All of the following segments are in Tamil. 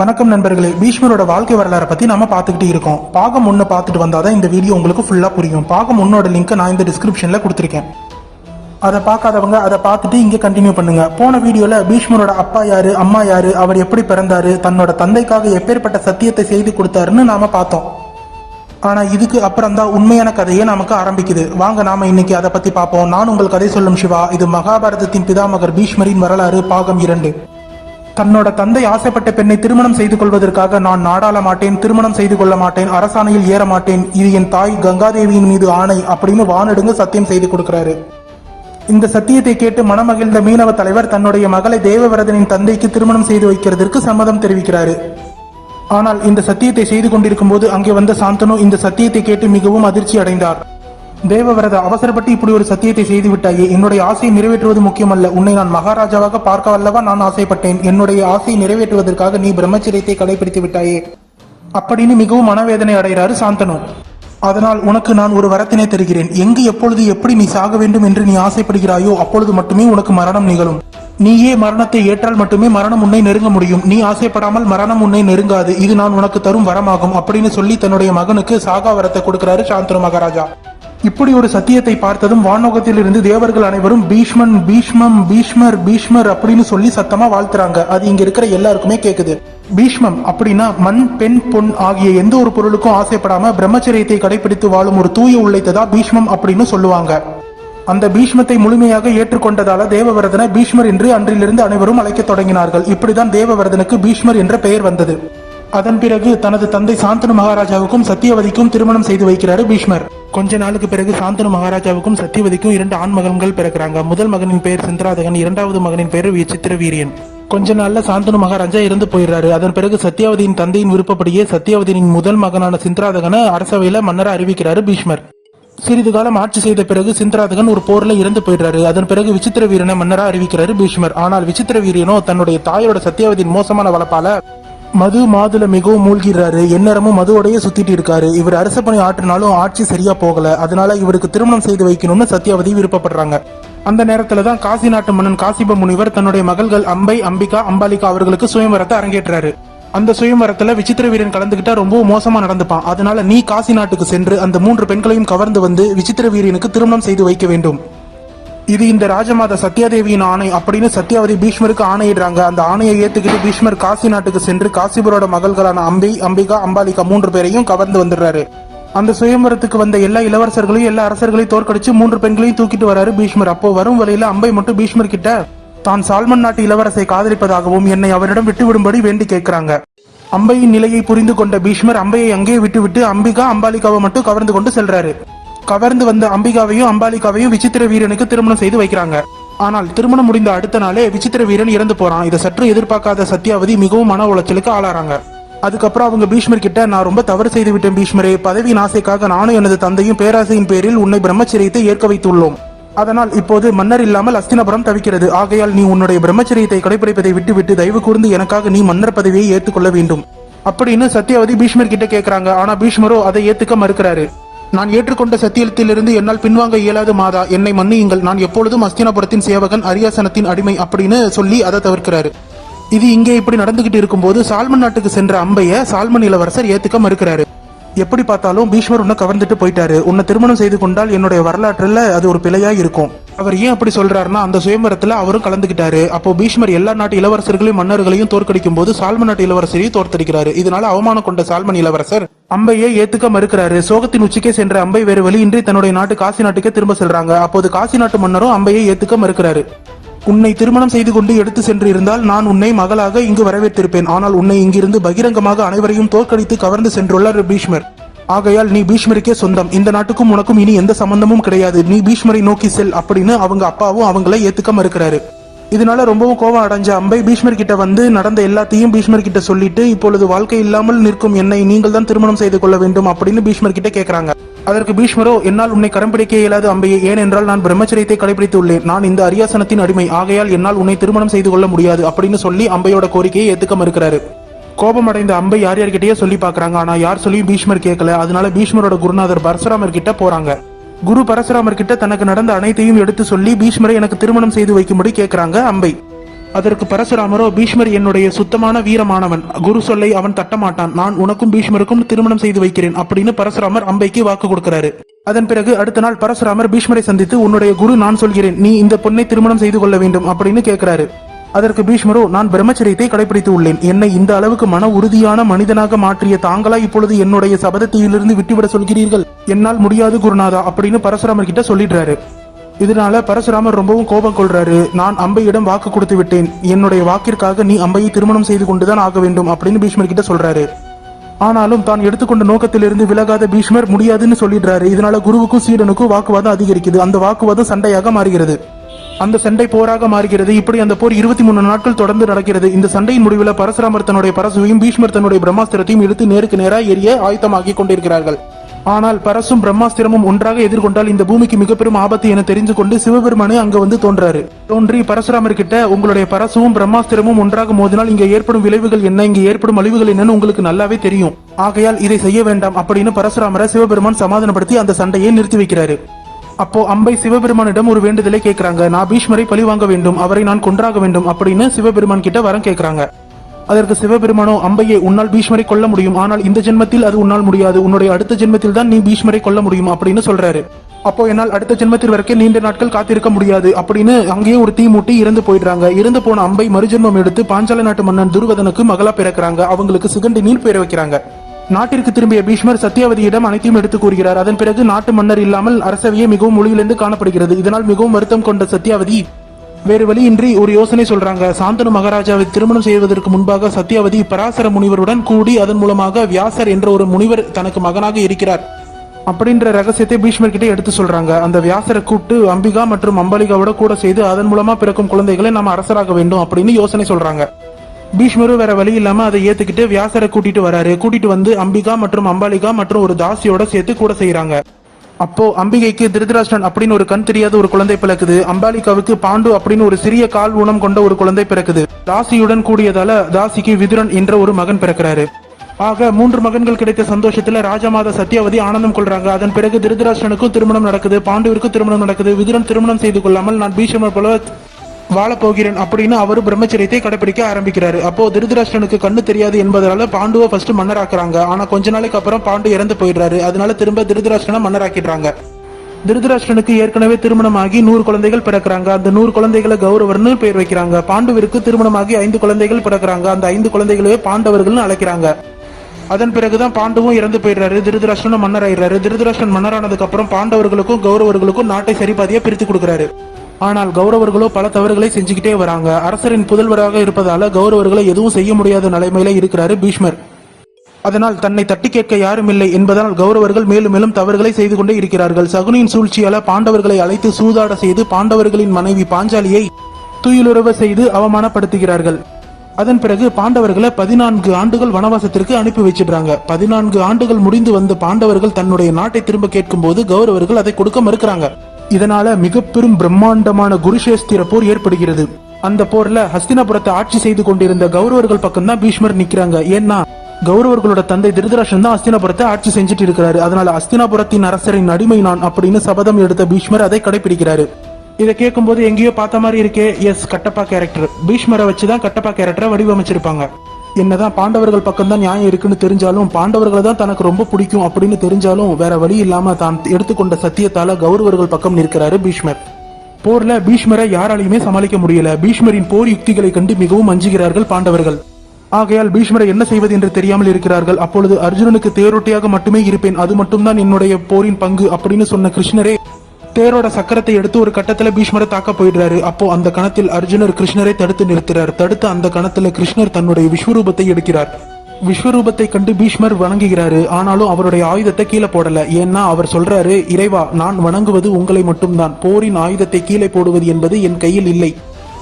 வணக்கம் நண்பர்களே. பீஷ்மரோட வாழ்க்கை வரலாறை பத்தி நம்ம பார்த்துக்கிட்டு இருக்கோம். பாகம் ஒன்று பார்த்துட்டு வந்தாதான் இந்த வீடியோ உங்களுக்கு ஃபுல்லா புரியும். பாகம் ஒன்னோட லிங்க் நான் இந்த டிஸ்கிரிப்ஷன்ல கொடுத்துருக்கேன். அதை பார்க்காதவங்க அதை பார்த்துட்டு இங்கே கண்டினியூ பண்ணுங்க. போன வீடியோவில் பீஷ்மரோட அப்பா யார் அம்மா யார் அவர் எப்படி பிறந்தாரு தன்னோட தந்தைக்காக எப்பேற்பட்ட சத்தியத்தை செய்து கொடுத்தாருன்னு நாம் பார்த்தோம். ஆனால் இதுக்கு அப்புறம் தான் உண்மையான கதையே நமக்கு ஆரம்பிக்குது. வாங்க நாம இன்னைக்கு அதை பற்றி பார்ப்போம். நான் உங்கள் கதை சொல்லும் சிவா. இது மகாபாரதத்தின் பிதாமகர் பீஷ்மரின் வரலாறு பாகம் இரண்டு. தன்னோட தந்தை ஆசைப்பட்ட பெண்ணை திருமணம் செய்து கொள்வதற்காக நான் நாடாள மாட்டேன் திருமணம் செய்து கொள்ள மாட்டேன் அரசாணையில் ஏற மாட்டேன். இது என் தாய் கங்காதேவியின் மீது ஆணை அப்படின்னு வானெடுங்கு சத்தியம் செய்து கொடுக்கிறாரு. இந்த சத்தியத்தை கேட்டு மனமகிழ்ந்த மீனவ தலைவர் தன்னுடைய மகளை தேவவிரதனின் தந்தைக்கு திருமணம் செய்து வைக்கிறதற்கு சம்மதம் தெரிவிக்கிறாரு. ஆனால் இந்த சத்தியத்தை செய்து கொண்டிருக்கும் போது அங்கே வந்த சாந்தனு இந்த சத்தியத்தை கேட்டு மிகவும் அதிர்ச்சி அடைந்தார். தேவவிரத அவசரப்பட்டு இப்படி ஒரு சத்தியத்தை செய்து விட்டாயே என்னுடைய ஆசையை நிறைவேற்றுவது முக்கியமல்ல. உன்னை நான் மகாராஜாவாக பார்க்க அல்லவா நான் ஆசைப்பட்டேன். என்னுடைய ஆசையை நிறைவேற்றுவதற்காக நீ பிரம்மச்சரியத்தை கடைபிடித்து விட்டாயே. அப்படின்னு மிகவும் மனவேதனை அடைகிறாரு சாந்தனு. அதனால் உனக்கு நான் ஒரு வரத்தினை தருகிறேன். எங்கு எப்பொழுது எப்படி நீ சாக வேண்டும் என்று நீ ஆசைப்படுகிறாயோ அப்பொழுது மட்டுமே உனக்கு மரணம் நிகழும். நீயே மரணத்தை ஏற்றால் மட்டுமே மரணம் உன்னை நெருங்க முடியும். நீ ஆசைப்படாமல் மரணம் உன்னை நெருங்காது. இது நான் உனக்கு தரும் வரமாகும் அப்படின்னு சொல்லி தன்னுடைய மகனுக்கு சாகா வரத்தை கொடுக்கிறாரு சாந்தனு மகாராஜா. இப்படி ஒரு சத்தியத்தை பார்த்ததும் வானோகத்தில் இருந்து தேவர்கள் அனைவரும் பீஷ்மன் பீஷ்மம் பீஷ்மர் பீஷ்மர் அப்படின்னு சொல்லி சத்தமா வாழ்த்துறாங்க. அது இங்க இருக்கிற எல்லாருக்குமே கேக்குது. பீஷ்மம் அப்படின்னா மண் பெண் பொன் ஆகிய எந்த ஒரு பொருளுக்கும் ஆசைப்படாம பிரம்மச்சரியத்தை கடைபிடித்து வாழும் ஒரு தூய உள்ளைத்ததா பீஷ்மம் அப்படின்னு சொல்லுவாங்க. அந்த பீஷ்மத்தை முழுமையாக ஏற்றுக்கொண்டதால தேவவர்தன பீஷ்மர் என்று அன்றிலிருந்து அனைவரும் அழைக்க தொடங்கினார்கள். இப்படிதான் தேவவர்தனுக்கு பீஷ்மர் என்ற பெயர் வந்தது. அதன் பிறகு தனது தந்தை சாந்தனு மகாராஜாவுக்கும் சத்தியவதிக்கும் திருமணம் செய்து வைக்கிறாரு பீஷ்மர். கொஞ்ச நாளுக்கு பிறகு சாந்தனு மகாராஜாவுக்கும் சத்தியவதிக்கும் இரண்டு ஆண் மகன்கள் பிறக்கிறாங்க. முதல் மகனின் பெயர் சிந்தராதகன் இரண்டாவது மகனின் பெயர் விசித்திர வீரியன் கொஞ்ச நாள்ல சாந்தனு மகாராஜா இறந்து போயிடுறாரு. அதன் பிறகு சத்தியாவதியின் தந்தையின் விருப்பப்படியே சத்தியாவதியின் முதல் மகனான சிந்தராதகனை அரசவையில மன்னரை அறிவிக்கிறாரு பீஷ்மர். சிறிது காலம் ஆட்சி செய்த பிறகு சிந்தராதகன் ஒரு போர்ல இறந்து போயிடுறாரு. அதன் பிறகு விசித்திர வீரனை மன்னரா அறிவிக்கிறாரு பீஷ்மர். ஆனால் விசித்திர வீரனோ தன்னுடைய தாயோட சத்தியாவதியின் மோசமான வளப்பால மது மாதுல மிகவும் மூழ்கிறாரு. எந்நேரமும் மதுவோடயே சுத்திட்டு இருக்காரு. இவர் அரசு பணி ஆற்றினாலும் ஆட்சி சரியா போகல. அதனால இவருக்கு திருமணம் செய்து வைக்கணும்னு சத்யாவதி விருப்பப்படுறாங்க. அந்த நேரத்துல தான் காசி நாட்டு மன்னன் காசிப முனிவர் தன்னுடைய மகள்கள் அம்பை அம்பிகா அம்பாலிகா அவர்களுக்கு சுயம்பரத்தை அரங்கேற்றாரு. அந்த சுயம்பரத்துல விசித்திர வீரன் கலந்துகிட்டா ரொம்ப மோசமா நடந்துப்பான். அதனால நீ காசி நாட்டுக்கு சென்று அந்த மூன்று பெண்களையும் கவர்ந்து வந்து விசித்திர வீரனுக்கு திருமணம் செய்து வைக்க வேண்டும். இது இந்த ராஜமாதா சத்யாதேவியின் ஆணை அப்படின்னு சத்யாவதி பீஷ்மருக்கு ஆணையிடுறாங்க. அந்த ஆணையை ஏத்துக்கிட்டு பீஷ்மர் காசி நாட்டுக்கு சென்று காசிபுரோட மகள்களான அம்பி அம்பிகா அம்பாலிகா மூன்று பேரையும் கவர்ந்து வந்துடுறாரு. அந்த சுயம்பரத்துக்கு வந்த எல்லா இளவரசர்களையும் எல்லா அரசர்களையும் தோற்கடிச்சு மூன்று பெண்களையும் தூக்கிட்டு வராரு பீஷ்மர். அப்போ வரும் வழியில அம்பை மட்டும் பீஷ்மர் கிட்ட தான் சால்மன் நாட்டு இளவரசை காதலிப்பதாகவும் என்னை அவரிடம் விட்டுவிடும்படி வேண்டி கேட்கிறாங்க. அம்பையின் நிலையை புரிந்து கொண்ட பீஷ்மர் அம்பையை அங்கேயே விட்டுவிட்டு அம்பிகா அம்பாலிகாவை மட்டும் கவர்ந்து கொண்டு செல்றாரு. கவர்ந்து வந்த அம்பிகாவையும் அம்பாலிகாவையும் விசித்திர வீரனுக்கு திருமணம் செய்து வைக்கிறாங்க. ஆனால் திருமணம் முடிந்த அடுத்த நாளே விசித்திர வீரன் இறந்து போறான். இதை சற்று எதிர்பார்க்காத சத்யாவதி மிகவும் மன உளைச்சலுக்கு ஆளாறாங்க. அதுக்கப்புறம் அவங்க பீஷ்மர் கிட்ட நான் ரொம்ப தவறு செய்து விட்டேன் பீஷ்மரே. பதவியின் ஆசைக்காக நானும் எனது தந்தையும் பேராசையின் பேரில் உன்னை பிரம்மச்சரியத்தை ஏற்க வைத்துள்ளோம். அதனால் இப்போது மன்னர் இல்லாமல் அஸ்தினபுரம் தவிக்கிறது. ஆகையால் நீ உன்னுடைய பிரம்மச்சரியத்தை கடைபிடிப்பதை விட்டுவிட்டு தயவு கூர்ந்து எனக்காக நீ மன்னர் பதவியை ஏற்றுக்கொள்ள வேண்டும். அப்படின்னு சத்யாவதி பீஷ்மர் கிட்ட கேட்கிறாங்க ஆனா பீஷ்மரோ அதை ஏத்துக்க மறுக்கிறாரு. நான் ஏற்றுக்கொண்ட சத்தியத்திலிருந்து என்னால் பின்வாங்க இயலாது மாதா. என்னை மன்னியுங்கள். நான் எப்பொழுதும் அஸ்தினாபுரத்தின் சேவகன் அரியாசனத்தின் அடிமை அப்படின்னு சொல்லி அதை தவிர்க்கிறாரு. இது இங்கே இப்படி நடந்துகிட்டு இருக்கும்போது சால்மன் நாட்டுக்கு சென்ற அம்பைய சால்மன் இளவரசர் ஏத்துக்க மறுக்கிறாரு எப்படி பார்த்தாலும் பீஷ்மர் உன்னை கவர்ந்துட்டு போயிட்டாரு. உன்னை திருமணம் செய்து கொண்டால் என்னுடைய வரலாற்றில் அது ஒரு பிழையா இருக்கும். அவர் ஏன் அப்படி சொல்றாருன்னா அந்த சுயம்பரத்துல அவரும் கலந்துகிட்டாரு அப்போ பீஷ்மர் எல்லா நாட்டு இளவரசர்களையும் மன்னர்களையும் தோற்கடிக்கும் போது சால்மன் நாட்டு இளவரசரையும் தோற்கடிக்கிறாரு. இதனால அவமானம் கொண்ட சால்மன் இளவரசர் அம்பையை ஏத்துக்க மறுக்கிறாரு. சோகத்தின் உச்சிக்கே சென்ற அம்பை வேறு வழியின்றி தன்னுடைய நாட்டு காசி நாட்டுக்கே திரும்ப செல்றாங்க. அப்போது காசி நாட்டு மன்னரும் அம்பையை ஏத்துக்க மறுக்கிறாரு. உன்னை திருமணம் செய்து கொண்டு எடுத்து சென்று இருந்தால் நான் உன்னை மகளாக இங்கு வரவேற்றிருப்பேன். ஆனால் உன்னை இங்கிருந்து பகிரங்கமாக அனைவரையும் தோற்கடித்து கவர்ந்து சென்றுள்ளார் பீஷ்மர். ஆகையால் நீ பீஷ்மருக்கே சொந்தம். இந்த நாட்டுக்கும் உனக்கும் இனி எந்த சம்பந்தமும் கிடையாது. நீ பீஷ்மரை நோக்கி செல் அப்படின்னு அவங்க அப்பாவும் அவங்கள ஏத்துக்க மறுக்கிறாரு. இதனால ரொம்பவும் கோவம் அடைஞ்ச அம்பை பீஷ்மர் கிட்ட வந்து நடந்த எல்லாத்தையும் பீஷ்மர் கிட்ட சொல்லிட்டு இப்பொழுது வாழ்க்கை இல்லாமல் நிற்கும் என்னை நீங்கள் தான் திருமணம் செய்து கொள்ள வேண்டும் அப்படின்னு பீஷ்மர் கிட்ட கேட்கறாங்க அதற்கு பீஷ்மரோ என்னால் உன்னை கரம் பிடிக்க இயலாது அம்பையே. ஏனென்றால் நான் பிரம்மச்சரியத்தை கடைபிடித்து உள்ளேன். நான் இந்த அரியாசனத்தின் அடிமை. ஆகையால் என்னால் உன்னை திருமணம் செய்து கொள்ள முடியாது அப்படின்னு சொல்லி அம்பையோட கோரிக்கையை ஏத்துக்க மறுக்கிறாரு. கோபமடைந்த அம்பை யார் யார்கிட்டயே சொல்லி பாக்குறாங்க ஆனா யார் சொல்லியும் பீஷ்மர் கேட்கல. அதனால பீஷ்மரோட குருநாதர் பரசுராமர் கிட்ட போறாங்க. குரு பரசுராமர் கிட்ட தனக்கு நடந்த அனைத்தையும் எடுத்து சொல்லி பீஷ்மரை எனக்கு திருமணம் செய்து வைக்கும்படி கேட்கிறாங்க அம்பை. அதற்கு பரசுராமரோ பீஷ்மர் என்னுடைய சுத்தமான வீரமானவன். குரு சொல்லை அவன் தட்டமாட்டான். நான் உனக்கும் பீஷ்மருக்கும் திருமணம் செய்து வைக்கிறேன். அப்படின்னு பரசுராமர் அம்பைக்கு வாக்கு கொடுக்கிறாரு. அதன் பிறகு அடுத்த நாள் பரசுராமர் பீஷ்மரை சந்தித்து உன்னுடைய குரு நான் சொல்கிறேன். நீ இந்த பொண்ணை திருமணம் செய்து கொள்ள வேண்டும். அப்படின்னு கேட்கிறாரு. அதற்கு பீஷ்மரோ நான் பிரம்மச்சரியத்தை கடைபிடித்து உள்ளேன் என்னை இந்த அளவுக்கு மன உறுதியான மனிதனாக மாற்றிய தாங்களா இப்பொழுது என்னுடைய சபதத்திலிருந்து விட்டுவிட சொல்கிறீர்கள்? என்னால் முடியாது குருநாதா அப்படின்னு பரசுராமர் கிட்ட சொல்லிடுறாரு. இதனால பரசுராமர் ரொம்பவும் கோபம் கொள்றாரு. நான் அம்பையிடம் வாக்கு கொடுத்து விட்டேன். என்னுடைய வாக்கிற்காக நீ அம்பையை திருமணம் செய்து கொண்டுதான் ஆக வேண்டும் அப்படின்னு பீஷ்மர் கிட்ட சொல்றாரு. ஆனாலும் தான் எடுத்துக்கொண்ட நோக்கத்திலிருந்து விலகாத பீஷ்மர் முடியாதுன்னு சொல்லிடுறாரு. இதனால குருவுக்கும் சீடனுக்கும் வாக்குவாதம் அதிகரிக்குது. அந்த வாக்குவாதம் சண்டையாக மாறுகிறது. அந்த சண்டை போராக மாறுகிறது. இப்படி அந்த போர் இருபத்தி மூணு நாட்கள் தொடர்ந்து நடக்கிறது. இந்த சண்டையின் முடிவில் பரசுராமர் தன்னுடைய பரசுவையும் பீஷ்மர் தன்னுடைய பிரம்மாஸ்திரத்தையும் எடுத்து நேருக்கு நேராக எரிய ஆயத்தமாக்கி கொண்டிருக்கிறார்கள். ஆனால் பரசும் பிரம்மாஸ்திரமும் ஒன்றாக எதிர்கொண்டால் இந்த பூமிக்கு மிக பெரும் ஆபத்து என தெரிந்து கொண்டு சிவபெருமானே அங்க வந்து தோன்றாரு. தோன்றி பரசுராமர் கிட்ட உங்களுடைய பரசுவும் பிரம்மாஸ்திரமும் ஒன்றாக மோதினால் இங்க ஏற்படும் விளைவுகள் என்ன? இங்க ஏற்படும் அழிவுகள் என்னன்னு உங்களுக்கு நல்லாவே தெரியும். ஆகையால் இதை செய்ய வேண்டாம் அப்படின்னு பரசுராமரை சிவபெருமான் சமாதானப்படுத்தி அந்த சண்டையை நிறுத்தி வைக்கிறாரு. அப்போ அம்பை சிவபெருமானிடம் ஒரு வேண்டுதலை கேட்கிறாங்க. நான் பீஷ்மரை பழி வாங்க வேண்டும். அவரை நான் கொன்றாக வேண்டும். அப்படின்னு சிவபெருமான் கிட்ட வரம் கேட்கிறாங்க. அதற்கு சிவபெருமானோ அம்பையே உன்னால் பீஷ்மரை கொல்ல முடியும். ஆனால் இந்த ஜென்மத்தில் அது உன்னால் முடியாது. உன்னுடைய அடுத்த ஜென்மத்தில் தான் நீ பீஷ்மரை கொல்ல முடியும். அப்படின்னு சொல்றாரு. அப்போ என்னால் அடுத்த ஜென்மத்தில் வரைக்கும் நீண்ட நாட்கள் காத்திருக்க முடியாது அப்படின்னு அங்கேயே ஒரு தீ மூட்டி இறந்து போயிடுறாங்க. இறந்து போன அம்பை மறுஜென்மம் எடுத்து பாஞ்சால நாட்டு மன்னன் துருவதனுக்கு மகளா பிறக்கிறாங்க. அவங்களுக்கு சிகண்டி நீர் பெயர் வைக்கிறாங்க. நாட்டிற்கு திரும்பிய பீஷ்மர் சத்யாவதியிடம் அனைத்தையும் எடுத்து கூறுகிறார். அதன் பிறகு நாட்டு மன்னர் இல்லாமல் அரசவையே மிகவும் ஒளியிலிருந்து காணப்படுகிறது. இதனால் மிகவும் வருத்தம் கொண்ட சத்யாவதி வேறு வழியின்றி ஒரு யோசனை சொல்றாங்க. சாந்தனு மகாராஜாவை திருமணம் செய்வதற்கு முன்பாக சத்யாவதி பராசர முனிவருடன் கூடி அதன் மூலமாக வியாசர் என்ற ஒரு முனிவர் தனக்கு மகனாக இருக்கிறார் அப்படின்ற ரகசியத்தை பீஷ்மர் கிட்ட எடுத்து சொல்றாங்க. அந்த வியாசரை கூப்பிட்டு அம்பிகா மற்றும் அம்பாலிகாவோட கூட செய்து அதன் மூலமா பிறக்கும் குழந்தைகளை நாம் அரசராக வேண்டும் அப்படின்னு யோசனை சொல்றாங்க. பீஷ்மரும் வேற வழி இல்லாம அதை ஏத்துக்கிட்டு வியாசரை கூட்டிட்டு வராரு. கூட்டிட்டு வந்து அம்பிகா மற்றும் அம்பாலிகா மற்றும் ஒரு தாசியோட சேர்த்து கூட செய்யறாங்க அப்போ அம்பிகைக்கு திருதராஷ்டன் அப்படின்னு ஒரு கண் தெரியாத ஒரு குழந்தை பிறக்குது. அம்பாலிகாவுக்கு பாண்டு அப்படின்னு ஒரு சிறிய கால் ஊனம் கொண்ட ஒரு குழந்தை பிறக்குது. தாசியுடன் கூடியதால தாசிக்கு விதுரன் என்ற ஒரு மகன் பிறக்கிறாரு. ஆக மூன்று மகன்கள் கிடைத்த சந்தோஷத்துல ராஜமாதா சத்யாவதி ஆனந்தம் கொள்றாங்க. அதன் பிறகு திருதராஷ்டனுக்கும் திருமணம் நடக்குது. பாண்டுவிற்கும் திருமணம் நடக்குது. விதுரன் திருமணம் செய்து கொள்ளாமல் நான் பீஷ்மர் போல வாழப்போகிறேன் அப்படின்னு அவர் பிரம்மச்சரியத்தை கடைபிடிக்க ஆரம்பிக்கிறாரு. அப்போ திருதராஷ்டனுக்கு கண்ணு தெரியாது என்பதனால பாண்டுவை ஃபர்ஸ்ட் மன்னராக்குறாங்க. ஆனா கொஞ்ச நாளைக்கு அப்புறம் பாண்டு இறந்து போயிடுறாரு. அதனால திரும்ப திருதராஷ்டிரனை மன்னராக்கிடுறாங்க. திருதராஷ்டனுக்கு ஏற்கனவே திருமணமாகி நூறு குழந்தைகள் பிறக்கிறாங்க. அந்த நூறு குழந்தைகளை கௌரவர்னு பெயர் வைக்கிறாங்க. பாண்டுவிற்கு திருமணமாகி ஐந்து குழந்தைகள் பிறக்கிறாங்க. அந்த ஐந்து குழந்தைகளே பாண்டவர்கள்னு அழைக்கிறாங்க. அதன் பிறகுதான் பாண்டவும் இறந்து போயிடுறாரு. திருதராஷ்டனும் மன்னர் ஆயிடுறாரு திருதராஷ்டன் மன்னரானதுக்கு அப்புறம் பாண்டவர்களுக்கும் கௌரவர்களுக்கும் நாட்டை சரிபாதியா பிரித்து கொடுக்குறாரு. ஆனால் கௌரவர்களோ பல தவறுகளை செஞ்சுக்கிட்டே வராங்க. அரசரின் புதல்வராக இருப்பதால கௌரவர்களை எதுவும் செய்ய முடியாத நிலைமையில இருக்கிறாரு பீஷ்மர். அதனால் தன்னை தட்டி கேட்க யாரும் இல்லை என்பதால் கௌரவர்கள் மேலும் மேலும் தவறுகளை செய்து கொண்டே இருக்கிறார்கள். சகுனியின் சூழ்ச்சியால பாண்டவர்களை அழைத்து சூதாட செய்து பாண்டவர்களின் மனைவி பாஞ்சாலியை துயிலுறவ செய்து அவமானப்படுத்துகிறார்கள். அதன் பிறகு பாண்டவர்களை பதினான்கு ஆண்டுகள் வனவாசத்திற்கு அனுப்பி வச்சிடுறாங்க. பதினான்கு ஆண்டுகள் முடிந்து வந்த பாண்டவர்கள் தன்னுடைய நாட்டை திரும்ப கேட்கும்போது கௌரவர்கள் அதை கொடுக்க மறுக்கிறாங்க. இதனால மிக பெரும் பிரம்மாண்டமான குருஷேஸ்திர போர் ஏற்படுகிறது. அந்த போர்ல ஹஸ்தினாபுரத்தை ஆட்சி செய்து கொண்டிருந்த கௌரவர்கள் பக்கம் தான் பீஷ்மர் நிக்கிறாங்க. ஏன்னா கௌரவர்களோட தந்தை திருதராஷன் தான் அஸ்தினாபுரத்தை ஆட்சி செஞ்சுட்டு இருக்கிறாரு. அதனால அஸ்தினாபுரத்தின் அரசரின் அடிமை நான் அப்படின்னு சபதம் எடுத்த பீஷ்மர் அதை கடைபிடிக்கிறாரு. இதை கேட்கும்போது எங்கேயோ பார்த்த மாதிரி இருக்கே எஸ் கட்டப்பா கேரக்டர் பீஷ்மரை வச்சுதான் கட்டப்பா கேரக்டரை வடிவமைச்சிருப்பாங்க. என்னதான் பாண்டவர்கள் பக்கம் தான் நியாயம் இருக்குன்னு தெரிஞ்சாலும் பாண்டவர்களை தான் தனக்கு ரொம்ப பிடிக்கும் அப்படின்னு தெரிஞ்சாலும் வேற வழி இல்லாம தான் எடுத்துக்கொண்ட சத்தியத்தால கௌரவர்கள் பக்கம் நிற்கிறாரு பீஷ்மர். போர்ல பீஷ்மரை யாராலையுமே சமாளிக்க முடியல. பீஷ்மரின் போர் யுக்திகளை கண்டு மிகவும் அஞ்சுகிறார்கள் பாண்டவர்கள். ஆகையால் பீஷ்மரை என்ன செய்வது என்று தெரியாமல் இருக்கிறார்கள். அப்பொழுது அர்ஜுனனுக்கு தேரோட்டியாக மட்டுமே இருப்பேன். அது மட்டும்தான் என்னுடைய போரின் பங்கு அப்படின்னு சொன்ன கிருஷ்ணரே தேரோட சக்கரத்தை எடுத்து ஒரு கட்டத்துல பீஷ்மரை தாக்க போயிடுறாரு. அப்போ அந்த கணத்தில் அர்ஜுனர் கிருஷ்ணரை தடுத்து நிறுத்துறார். தடுத்த அந்த கணத்துல கிருஷ்ணர் தன்னுடைய விஸ்வரூபத்தை எடுக்கிறார். விஸ்வரூபத்தை கண்டு பீஷ்மர் வணங்குகிறாரு. ஆனாலும் அவருடைய ஆயுதத்தை கீழே போடல. ஏன்னா அவர் சொல்றாரு இறைவா நான் வணங்குவது உங்களை மட்டும்தான். போரின் ஆயுதத்தை கீழே போடுவது என்பது என் கையில் இல்லை.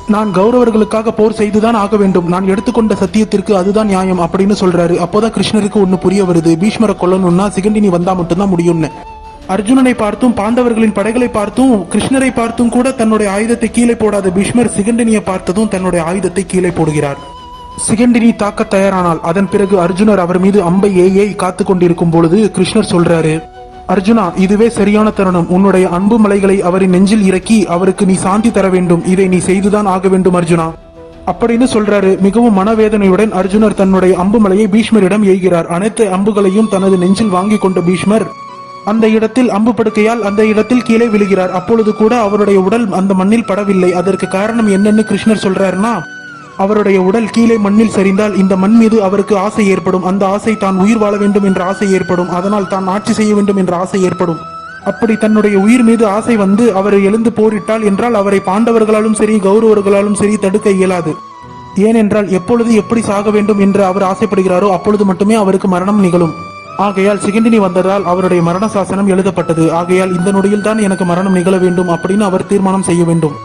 நான் கௌரவர்களுக்காக போர் செய்துதான் ஆக வேண்டும். நான் எடுத்துக்கொண்ட சத்தியத்திற்கு அதுதான் நியாயம் அப்படின்னு சொல்றாரு. அப்போதான் கிருஷ்ணருக்கு ஒன்னு புரிய வருது. பீஷ்மரை கொல்லணும்னா சிகண்டினி வந்தா மட்டும்தான் முடியும்னு. அர்ஜுனனை பார்த்தும் பாண்டவர்களின் படைகளை பார்த்தும் கிருஷ்ணரை பார்த்தும் கூட தன்னுடைய ஆயுதத்தை கீழே போடாத பீஷ்மர் சிகண்டினியை பார்த்ததும் தன்னுடைய ஆயுதத்தை கீழே போடுகிறார். சிகண்டினி தாக்க தயாரானால் அதன் பிறகு அர்ஜுனர் அவர் மீது அம்பை ஏயை காத்து கொண்டிருக்கும் பொழுது கிருஷ்ணர் சொல்றாரு அர்ஜுனா இதுவே சரியான தருணம். உன்னுடைய அன்பு மலைகளை அவரின் நெஞ்சில் இறக்கி அவருக்கு நீ சாந்தி தர வேண்டும். இதை நீ செய்துதான் ஆக வேண்டும் அர்ஜுனா. அப்படின்னு சொல்றாரு. மிகவும் மனவேதனையுடன் அர்ஜுனர் தன்னுடைய அம்புமலையை பீஷ்மரிடம் எய்கிறார் அனைத்து அம்புகளையும் தனது நெஞ்சில் வாங்கி கொண்ட பீஷ்மர் அந்த இடத்தில் அம்பு படுக்கையால் அந்த இடத்தில் கீழே விழுகிறார். அப்பொழுது கூட அவருடைய உடல் அந்த மண்ணில் படவில்லை. அதற்கு காரணம் என்னன்னு கிருஷ்ணர் சொல்றாருன்னா அவருடைய உடல் கீழே மண்ணில் சரிந்தால் இந்த மண் மீது அவருக்கு ஆசை ஏற்படும். அந்த ஆசை தான் உயிர் வாழ வேண்டும் என்ற ஆசை ஏற்படும். அதனால் தான் ஆட்சி செய்ய வேண்டும் என்ற ஆசை ஏற்படும். அப்படி தன்னுடைய உயிர் மீது ஆசை வந்து அவர் எழுந்து போரிட்டால் என்றால் அவரை பாண்டவர்களாலும் சரி கௌரவர்களாலும் சரி தடுக்க இயலாது. ஏனென்றால் எப்பொழுது எப்படி சாக வேண்டும் என்று அவர் ஆசைப்படுகிறாரோ அப்பொழுது மட்டுமே அவருக்கு மரணம் நிகழும். ஆகையால் சிகண்டினி வந்ததால் அவருடைய மரண சாசனம் எழுதப்பட்டது. ஆகையால் இந்த நொடியில் தான் எனக்கு மரணம் நிகழ வேண்டும் அப்படின்னு அவர் தீர்மானம் செய்ய வேண்டும்.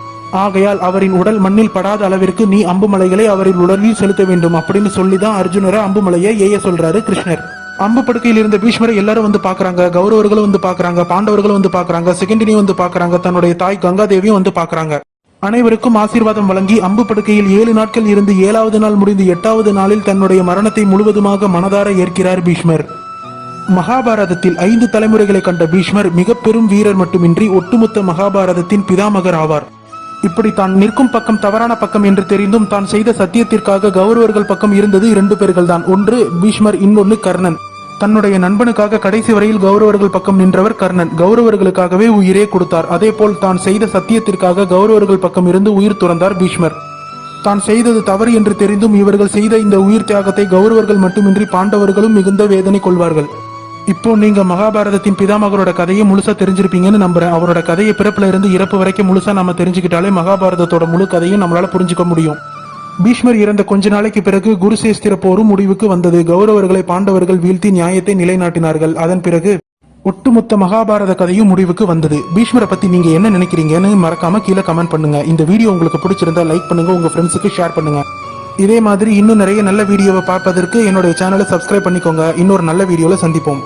ஆகையால் அவரின் உடல் மண்ணில் படாத அளவிற்கு நீ அம்புமலைகளை அவரின் உடலில் செலுத்த வேண்டும் அப்படின்னு சொல்லி தான் அர்ஜுனரை அம்புமலையை ஏய சொல்றாரு கிருஷ்ணர். அம்பு படுக்கையில் இருந்த பீஷ்மரை எல்லாரும் வந்து பாக்குறாங்க கௌரவர்களும் வந்து பாக்குறாங்க பாண்டவர்களும் வந்து பாக்குறாங்க செகண்டினியும் வந்து பாக்குறாங்க தன்னுடைய தாய் கங்காதேவியும் வந்து பாக்குறாங்க அனைவருக்கும் ஆசீர்வாதம் வழங்கி அம்பு படுக்கையில் ஏழு நாட்கள் இருந்து ஏழாவது நாள் முடிந்து எட்டாவது நாளில் தன்னுடைய மரணத்தை முழுவதுமாக மனதார ஏற்கிறார் பீஷ்மர். மகாபாரதத்தில் ஐந்து தலைமுறைகளை கண்ட பீஷ்மர் மிக பெரும் வீரர் மட்டுமின்றி ஒட்டுமொத்த மகாபாரதத்தின் பிதாமகர் ஆவார் இப்படி தான் நிற்கும் பக்கம் தவறான பக்கம் என்று தெரிந்தும் தான் செய்த சத்தியத்திற்காக கௌரவர்கள் பக்கம் இருந்தது இரண்டு பேர்கள் தான் ஒன்று பீஷ்மர் இன்னொன்னு கர்ணன். தன்னுடைய நண்பனுக்காக கடைசி வரையில் கௌரவர்கள் பக்கம் நின்றவர் கர்ணன். கௌரவர்களுக்காகவே உயிரே கொடுத்தார். அதேபோல் தான் செய்த சத்தியத்திற்காக கௌரவர்கள் பக்கம் இருந்து உயிர் துறந்தார் பீஷ்மர். தான் செய்தது தவறு என்று தெரிந்தும் இவர்கள் செய்த இந்த உயிர் தியாகத்தை கௌரவர்கள் மட்டுமின்றி பாண்டவர்களும் மிகுந்த வேதனை கொள்வார்கள். இப்போ நீங்க மகாபாரதத்தின் பிதாமகரோட கதையை முழுசா தெரிஞ்சிருப்பீங்கன்னு நம்புறேன். அவரோட கதையை பிறப்புல இருந்து இறப்பு வரைக்கும் முழுசா நம்ம தெரிஞ்சுக்கிட்டாலே மகாபாரதத்தோட முழு கதையும் நம்மளால புரிஞ்சுக்க முடியும். பீஷ்மர் இறந்த கொஞ்ச நாளைக்கு பிறகு குருசேஸ்திர போரும் முடிவுக்கு வந்தது. கௌரவர்களை பாண்டவர்கள் வீழ்த்தி நியாயத்தை நிலைநாட்டினார்கள். அதன் பிறகு ஒட்டுமொத்த மகாபாரத கதையும் முடிவுக்கு வந்தது. பீஷ்மரை பத்தி நீங்க என்ன நினைக்கிறீங்கன்னு மறக்காம கீழே கமெண்ட் பண்ணுங்க. இந்த வீடியோ உங்களுக்கு பிடிச்சிருந்தா லைக் பண்ணுங்க. உங்க ஃப்ரெண்ட்ஸுக்கு ஷேர் பண்ணுங்க. இதே மாதிரி இன்னும் நிறைய நல்ல வீடியோவை பார்ப்பதற்கு என்னுடைய சேனலை சப்ஸ்கிரைப் பண்ணிக்கோங்க. இன்னொரு நல்ல வீடியோவில் சந்திப்போம்.